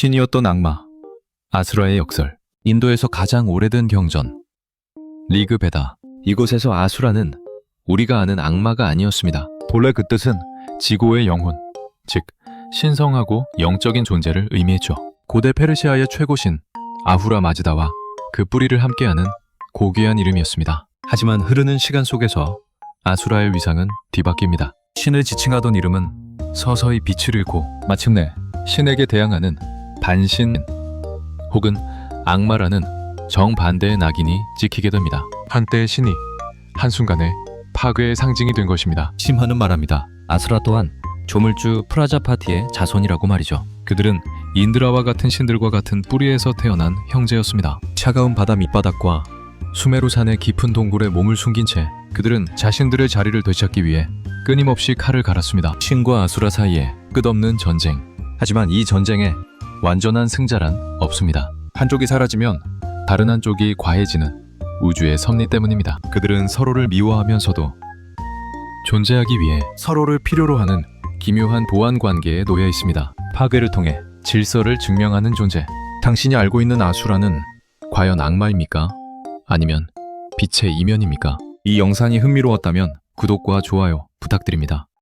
신이었던 악마 아수라의 역설 인도에서 가장 오래된 경전 리그 베다 이곳에서 아수라는 우리가 아는 악마가 아니었습니다. 본래 그 뜻은 지고의 영혼, 즉 신성하고 영적인 존재를 의미했죠. 고대 페르시아의 최고신 아후라 마즈다와 그 뿌리를 함께하는 고귀한 이름이었습니다. 하지만 흐르는 시간 속에서 아수라의 위상은 뒤바뀝니다. 신을 지칭하던 이름은 서서히 빛을 잃고 마침내 신에게 대항하는 반신 혹은 악마라는 정반대의 낙인이 찍히게 됩니다. 한때의 신이 한순간에 파괴의 상징이 된 것입니다. 심하는 말합니다. 아수라 또한 조물주 프라자 파티의 자손이라고 말이죠. 그들은 인드라와 같은 신들과 같은 뿌리에서 태어난 형제였습니다. 차가운 바다 밑바닥과 수메루산의 깊은 동굴에 몸을 숨긴 채 그들은 자신들의 자리를 되찾기 위해 끊임없이 칼을 갈았습니다. 신과 아수라 사이에 끝없는 전쟁. 하지만 이 전쟁에 완전한 승자란 없습니다. 한쪽이 사라지면 다른 한쪽이 과해지는 우주의 섭리 때문입니다. 그들은 서로를 미워하면서도 존재하기 위해 서로를 필요로 하는 기묘한 보완 관계에 놓여 있습니다. 파괴를 통해 질서를 증명하는 존재. 당신이 알고 있는 아수라는 과연 악마입니까? 아니면 빛의 이면입니까? 이 영상이 흥미로웠다면 구독과 좋아요 부탁드립니다.